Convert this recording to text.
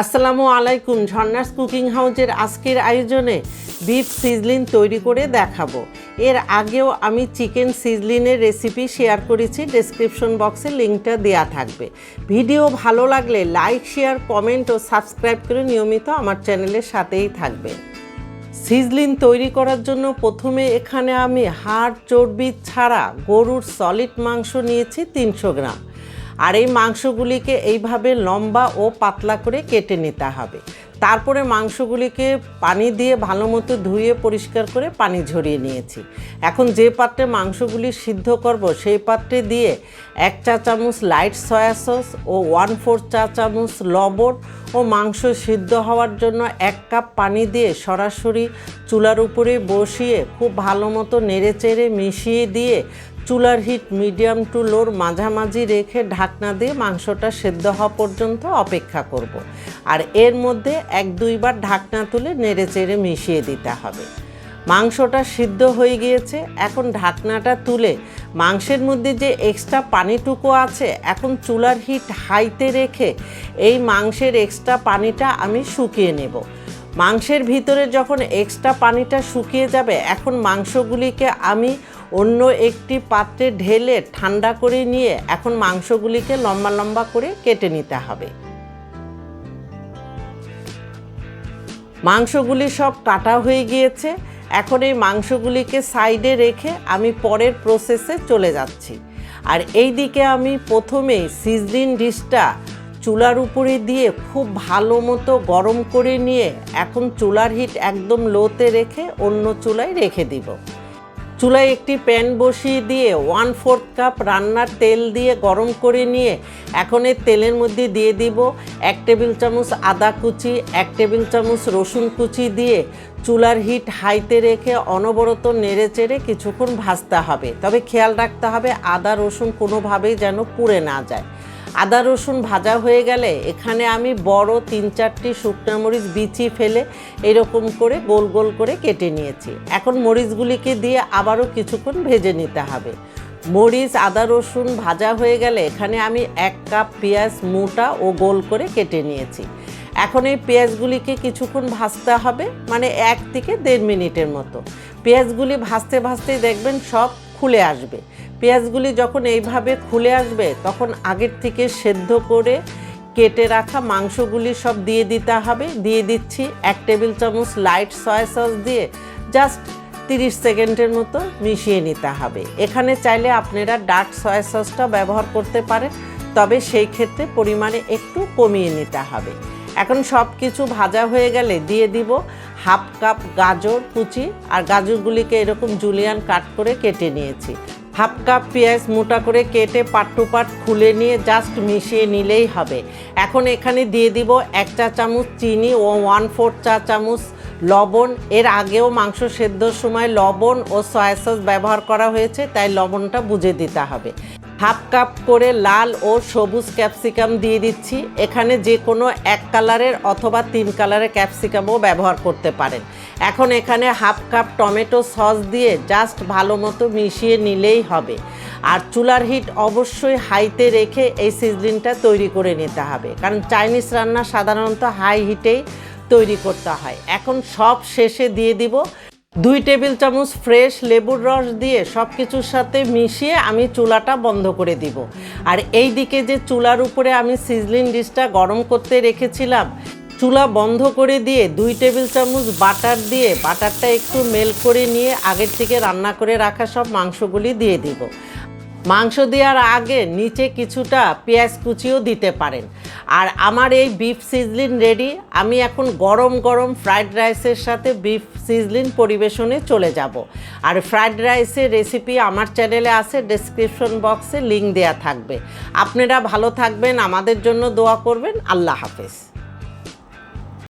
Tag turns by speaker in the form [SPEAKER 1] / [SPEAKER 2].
[SPEAKER 1] আসসালামু আলাইকুম। ঝর্ণাস কুকিং হাউজের আজকের আয়োজনে বিফ সিজলিন তৈরি করে দেখাবো। এর আগেও আমি চিকেন সিজলিনের রেসিপি শেয়ার করেছি। ডেসক্রিপশন বক্সে লিঙ্কটা দেওয়া থাকবে। ভিডিও ভালো লাগলে লাইক, শেয়ার, কমেন্ট ও সাবস্ক্রাইব করে নিয়মিত আমার চ্যানেলের সাথেই থাকবে সিজলিন তৈরি করার জন্য প্রথমে এখানে আমি হাড় চর্বি ছাড়া গরুর সলিড মাংস নিয়েছি তিনশো গ্রাম। আর এই মাংসগুলিকে এইভাবে লম্বা ও পাতলা করে কেটে নিতে হবে। তারপরে মাংসগুলিকে পানি দিয়ে ভালো মতো ধুয়ে পরিষ্কার করে পানি ঝরিয়ে নিয়েছি। এখন যে পাত্রে মাংসগুলি সিদ্ধ করব, সেই পাত্রে দিয়ে এক চা চামচ লাইট সয়া সস ও ওয়ান ফোর চা চামচ লবণ ও মাংস সিদ্ধ হওয়ার জন্য এক কাপ পানি দিয়ে সরাসরি চুলার উপরে বসিয়ে খুব ভালো মতো নেড়ে চেড়ে মিশিয়ে দিয়ে চুলার হিট মিডিয়াম টু লোর মাঝামাঝি রেখে ঢাকনা দিয়ে মাংসটা সেদ্ধ হওয়া পর্যন্ত অপেক্ষা করব। আর এর মধ্যে এক দুইবার ঢাকনা তুলে নেড়ে চেড়ে মিশিয়ে দিতে হবে মাংসটা সিদ্ধ হয়ে গিয়েছে, এখন ঢাকনাটা তুলে মাংসের মধ্যে যে এক্সট্রা পানিটুকু আছে, এখন চুলার হিট হাইতে রেখে এই মাংসের এক্সট্রা পানিটা আমি শুকিয়ে নেব মাংসের ভিতরে যখন এক্সট্রা পানিটা শুকিয়ে যাবে, এখন মাংসগুলিকে আমি অন্য একটি পাত্রে ঢেলে ঠান্ডা করে নিয়ে এখন মাংসগুলিকে লম্বা লম্বা করে কেটে নিতে হবে। মাংসগুলি সব কাটা হয়ে গিয়েছে। এখন এই মাংসগুলিকে সাইডে রেখে আমি পরের প্রসেসে চলে যাচ্ছি। আর এই দিকে আমি প্রথমেই সিজলিন ডিশটা চুলার উপরে দিয়ে খুব ভালো মতো গরম করে নিয়ে এখন চুলার হিট একদম লোতে রেখে অন্য চুলায় রেখে দিব। চুলায় একটি প্যান বসিয়ে দিয়ে ওয়ান ফোর্থ কাপ রান্নার তেল দিয়ে গরম করে নিয়ে এখন এই তেলের মধ্যে দিয়ে দিব এক টেবিল চামচ আদা কুচি, এক টেবিল চামচ রসুন কুচি দিয়ে চুলার হিট হাইতে রেখে অনবরত নেড়ে চেড়ে কিছুক্ষণ ভাজতে হবে। তবে খেয়াল রাখতে হবে আদা রসুন কোনোভাবেই যেন পুড়ে না যায়। আদা রসুন ভাজা হয়ে গেলে এখানে আমি বড় তিন চারটি শুকনা মরিচ বিচি ফেলে এরকম করে গোল গোল করে কেটে নিয়েছি। এখন মরিচগুলিকে দিয়ে আবারও কিছুক্ষণ ভেজে নিতে হবে। মরিচ, আদা রসুন ভাজা হয়ে গেলে এখানে আমি এক কাপ পেঁয়াজ মোটা ও গোল করে কেটে নিয়েছি। এখন এই পেঁয়াজগুলিকে কিছুক্ষণ ভাজতে হবে মানে এক থেকে দেড় মিনিটের মতো। পেঁয়াজগুলি ভাজতে ভাজতেই দেখবেন সব খুলে আসবে। পেঁয়াজগুলি যখন এইভাবে খুলে আসবে, তখন আগের থেকে সেদ্ধ করে কেটে রাখা মাংসগুলি সব দিয়ে দিতে হবে। দিয়ে দিচ্ছি এক টেবিল চামচ লাইট সয়া সস দিয়ে জাস্ট তিরিশ সেকেন্ডের মতো মিশিয়ে নিতে হবে। এখানে চাইলে আপনারা ডার্ক সয়া সসটা ব্যবহার করতে পারেন, তবে সেই ক্ষেত্রে পরিমাণে একটু কমিয়ে নিতে হবে। এখন সব কিছু ভাজা হয়ে গেলে দিয়ে দিব হাফ কাপ গাজর কুচি, আর গাজরগুলিকে এরকম জুলিয়ান কাট করে কেটে নিয়েছি। হাফ কাপ পেঁয়াজ মোটা করে কেটে পাট টু পাট খুলে নিয়ে জাস্ট মিশিয়ে নিলেই হবে। এখন এখানে দিয়ে দিব এক চা চামচ চিনি ও ওয়ান ফোর চা চামচ লবণ। এর আগেও মাংস সেদ্ধর সময় লবণ ও সয়া সস ব্যবহার করা হয়েছে, তাই লবণটা বুঝে দিতে হবে। হাফ কাপ করে লাল ও সবুজ ক্যাপসিকাম দিয়ে দিচ্ছি। এখানে যে কোনো এক কালারের অথবা তিন কালারের ক্যাপসিকামও ব্যবহার করতে পারেন। এখন এখানে হাফ কাপ টমেটো সস দিয়ে জাস্ট ভালো মতো মিশিয়ে নিলেই হবে। আর চুলার হিট অবশ্যই হাইতে রেখে এই সিজলিনটা তৈরি করে নিতে হবে। কারণ চাইনিজ রান্না সাধারণত হাই হিটেই তৈরি করতে হয়। এখন সব শেষে দিয়ে দিব দুই টেবিল চামচ ফ্রেশ লেবুর রস দিয়ে সব কিছুর সাথে মিশিয়ে আমি চুলাটা বন্ধ করে দিব। আর এই দিকে যে চুলার উপরে আমি সিজলিন ডিশটা গরম করতে রেখেছিলাম, চুলা বন্ধ করে দিয়ে দুই টেবিল চামচ বাটার দিয়ে বাটারটা একটু মেল করে নিয়ে আগের থেকে রান্না করে রাখা সব মাংসগুলি দিয়ে দিব। মাংস দেওয়ার আগে নিচে কিছুটা পেঁয়াজ কুচিও দিতে পারেন। আর আমার এই বিফ সিজলিন রেডি আমি এখন গরম গরম ফ্রাইড রাইসের সাথে বিফ সিজলিন পরিবেশনে চলে যাব। আর ফ্রাইড রাইসের রেসিপি আমার চ্যানেলে আছে ডেসক্রিপশন বক্সে লিঙ্ক দেওয়া থাকবে। আপনারা ভালো থাকবেন, আমাদের জন্য দোয়া করবেন। আল্লাহ হাফেজ।